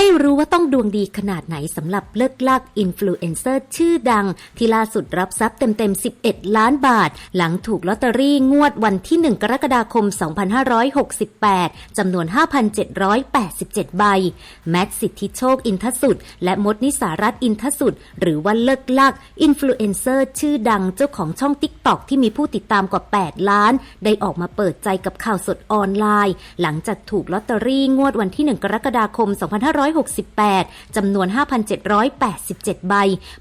ไม่รู้ว่าต้องดวงดีขนาดไหนสำหรับเลิกลากอินฟลูเอนเซอร์ชื่อดัง ที่ล่าสุดรับทรัพย์เต็มๆ 11 ล้านบาท หลังถูกลอตเตอรี่งวดวันที่ 1 กรกฎาคม 2568 จำนวน 5,787 ใบ แมทสิทธิโชคอินทสุด และมดนิสารัตอินทสุด หรือว่าเลิกลากอินฟลูเอนเซอร์ชื่อดังเจ้าของช่องติ๊กตอกที่มีผู้ติดตามกว่า 8 ล้าน ได้ออกมาเปิดใจกับข่าวสดออนไลน์ หลังจากถูกลอตเตอรี่งวดวันที่ 1 กรกฎาคม 2568 568 จำนวน 5,787 ใบ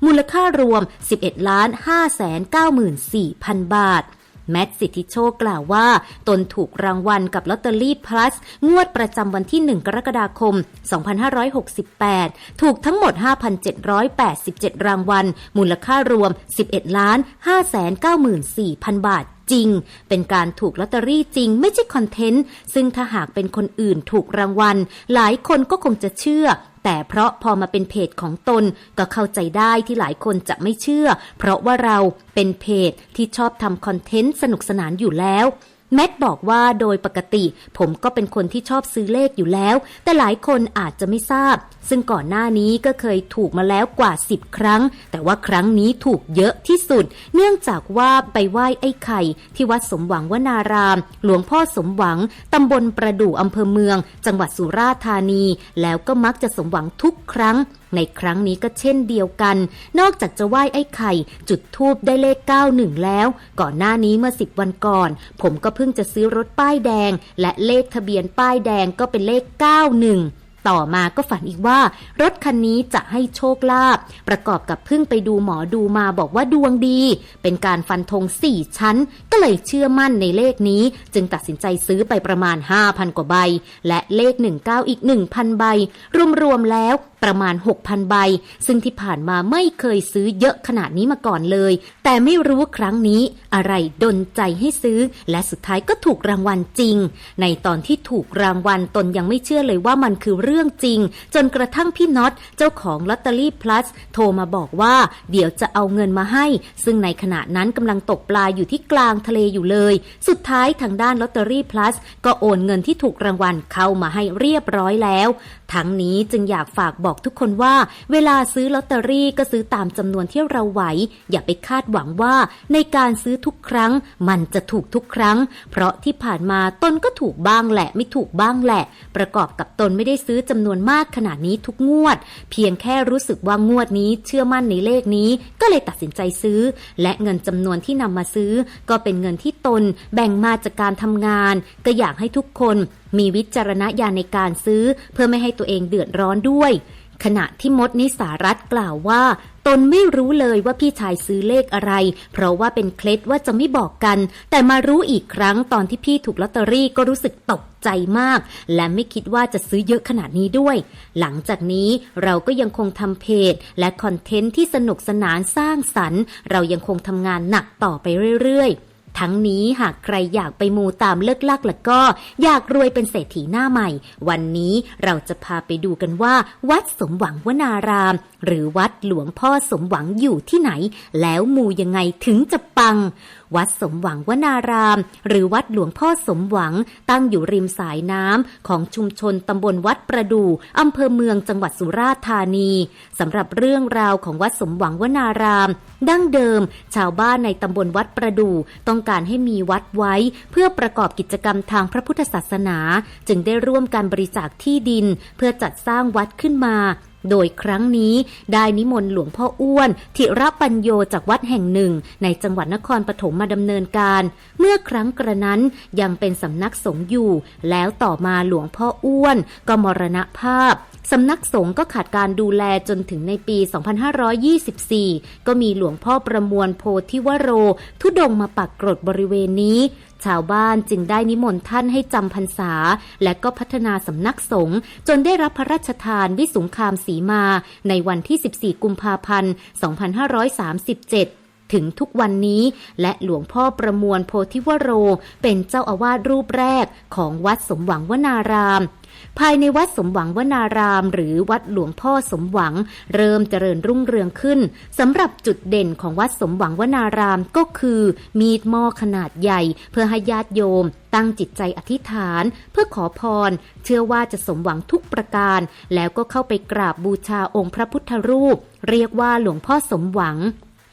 มูลค่ารวม 11 ล้าน 594,000 บาท แมทสิทธิโชคกล่าวว่า ตนถูกรางวัลกับลอตเตอรี่ plus งวดประจำวันที่ 1 กรกฎาคม 2568 ถูกทั้งหมด 5,787 รางวัล มูลค่ารวม 11 ล้าน 594,000 บาท จริง เป็นการถูกลอตเตอรี่จริงไม่ใช่คอนเทนต์ ซึ่งถ้าหากเป็นคนอื่นถูกรางวัล หลายคนก็คงจะเชื่อ แต่เพราะพอมาเป็นเพจของตนก็เข้าใจได้ที่หลายคนจะไม่เชื่อ เพราะว่าเราเป็นเพจที่ชอบทำคอนเทนต์สนุกสนานอยู่แล้ว แมทบอกว่าโดยปกติ ผมก็เป็นคนที่ชอบซื้อเลขอยู่แล้ว แต่หลายคนอาจจะไม่ทราบ ซึ่งก่อนหน้านี้ก็เคยถูกมาแล้วกว่า 10 ครั้ง แต่ว่าครั้งนี้ถูกเยอะที่สุด เนื่องจากว่าไปไหว้ไอ้ไข่ ที่วัดสมหวังวนาราม หลวงพ่อสมหวังตำบลประดู่อำเภอเมือง จังหวัดสุราษฎร์ธานี แล้วก็มักจะสมหวังทุกครั้งในครั้งนี้ก็เช่นเดียวกัน นอกจากจะไหว้ไอ้ไข่ จุดทูบได้เลข 91 แล้ว ก่อนหน้านี้เมื่อ 10 วันก่อน ผมก็เพิ่งจะซื้อรถป้ายแดง และเลขทะเบียนป้ายแดงก็เป็นเลข 91 ต่อมาก็ฝันอีกว่า รถคันนี้จะให้โชคลาภประกอบกับเพิ่งไปดูหมอดูมาบอกว่าดวงดี เป็นการฟันธงสี่ชั้น ก็เลยเชื่อมั่นในเลขนี้ จึงตัดสินใจซื้อไปประมาณ 5,000 กว่าใบ และเลข 19 อีก 1,000 ใบ รวมๆแล้วประมาณ 6,000 ใบ ซึ่งที่ผ่านมาไม่เคยซื้อเยอะขนาดนี้มาก่อนเลย แต่ไม่รู้ครั้งนี้อะไรดนใจให้ซื้อ และสุดท้ายก็ถูกรางวัลจริง ในตอนที่ถูกรางวัลตนยังไม่เชื่อเลยว่ามันคือเรื่องจริง จนกระทั่งพี่น็อตเจ้าของลอตเตอรี่ plus โทรมาบอกว่า เดี๋ยวจะเอาเงินมาให้ ซึ่งในขณะนั้นกำลังตกปลาอยู่ที่กลางทะเลอยู่เลย สุดท้ายทางด้านลอตเตอรี่ plus ก็โอนเงินที่ถูกรางวัลเข้ามาให้เรียบร้อยแล้ว ทั้งนี้จึงอยากฝากบอกทุกคนว่า เวลาซื้อลอตเตอรี่ก็ซื้อตามจำนวนที่เราไหว อย่าไปคาดหวังว่าในการซื้อทุกครั้ง มันจะถูกทุกครั้ง เพราะที่ผ่านมาตนก็ถูกบ้างแหละไม่ถูกบ้างแหละ ประกอบกับตนไม่ได้ซื้อจำนวนมากขนาดนี้ทุกงวด เพียงแค่รู้สึกว่างวดนี้เชื่อมั่นในเลขนี้ก็เลยตัดสินใจซื้อ และเงินจำนวนที่นำมาซื้อ ก็เป็นเงินที่ตนแบ่งมาจากการทำงาน ก็อยากให้ทุกคนมีวิจารณญาณในการซื้อ เพื่อไม่ให้ตัวเองเดือดร้อนด้วย ขณะที่มดนิสารัตกล่าวว่า ตนไม่รู้เลยว่าพี่ชายซื้อเลขอะไร เพราะว่าเป็นเคล็ดว่าจะไม่บอกกัน แต่มารู้อีกครั้งตอนที่พี่ถูกลอตเตอรี่ก็รู้สึกตกใจมาก และไม่คิดว่าจะซื้อเยอะขนาดนี้ด้วย หลังจากนี้เราก็ยังคงทำเพจ และคอนเทนต์ที่สนุกสนานสร้างสรรค์ เรายังคงทำงานหนักต่อไปเรื่อยๆ ทั้งนี้หากใครอยากไปมูตามเลิกลักแล้วก็ อยากรวยเป็นเศรษฐีหน้าใหม่ วันนี้เราจะพาไปดูกันว่า วัดสมหวังวนาราม หรือวัดหลวงพ่อสมหวังอยู่ที่ไหน แล้วมูยังไงถึงจะปัง วัดสมหวังวนาราม หรือวัดหลวงพ่อสมหวัง ตั้งอยู่ริมสายน้ำของชุมชนตำบลวัดประดู่อำเภอเมืองจังหวัดสุราษฎร์ธานีสำหรับเรื่องราวของวัดสมหวังวนาราม ดั้งเดิม ชาวบ้านในตำบลวัดประดู่ต้องการให้มีวัดไว้ เพื่อประกอบกิจกรรมทางพระพุทธศาสนา จึงได้ร่วมการบริจาคที่ดิน เพื่อจัดสร้างวัดขึ้นมา โดยครั้งนี้ได้นิมนต์หลวงพ่ออ้วนธิระปัญโยจากวัดแห่งหนึ่ง ในจังหวัดนครปฐมมาดำเนินการ เมื่อครั้งกระนั้นยังเป็นสำนักสงฆ์อยู่ แล้วต่อมาหลวงพ่ออ้วนก็มรณภาพสำนักสงฆ์ก็ขาดการดูแลจนถึงในปี 2524 ก็มีหลวงพ่อประมวลโพธิวโร ทุดงมาปักกรดบริเวณนี้ชาวบ้านจึงได้นิมนต์ท่านให้จำพรรษา และก็พัฒนาสำนักสงฆ์จนได้รับพระราชทานวิสุงคามสีมา ในวันที่ 14 กุมภาพันธ์ 2537ถึงทุกวันนี้และหลวงพ่อประมวลโพธิวโร เป็นเจ้าอาวาสรูปแรกของวัดสมหวังวนาราม ภายในวัดสมหวังวนาราม หรือวัดหลวงพ่อสมหวัง เริ่มเจริญรุ่งเรืองขึ้นสำหรับจุดเด่นของวัดสมหวังวนารามก็คือ มีดหม้อขนาดใหญ่ เพื่อให้ญาติโยม ตั้งจิตใจอธิษฐาน เพื่อขอพร เชื่อว่าจะสมหวังทุกประการ แล้วก็เข้าไปกราบบูชาองค์พระพุทธรูป เรียกว่าหลวงพ่อสมหวัง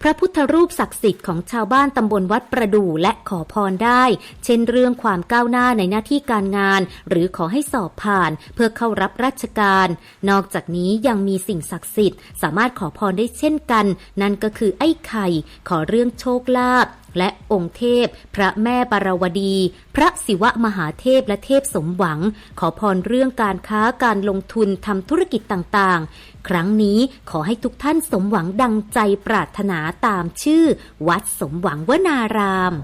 ระพุทธรูปศักดิ์สิทธิ์ของชาวบ้านตำบลวัดประดู่และขอพรได้ เช่นเรื่องความก้าวหน้าในหน้าที่การงาน หรือขอให้สอบผ่านเพื่อเข้ารับราชการ นอกจากนี้ยังมีสิ่งศักดิ์สิทธิ์ สามารถขอพรได้เช่นกัน นั่นก็คือไอ้ไข่ ขอเรื่องโชคลาภและองค์เทพ พระแม่ปารวดี พระศิวะมหาเทพและเทพสมหวัง ขอพรเรื่องการค้าการลงทุนทำธุรกิจต่างๆ ครั้งนี้ขอให้ทุกท่านสมหวังดังใจปรารถนาตามชื่อ วัดสมหวังวนาราม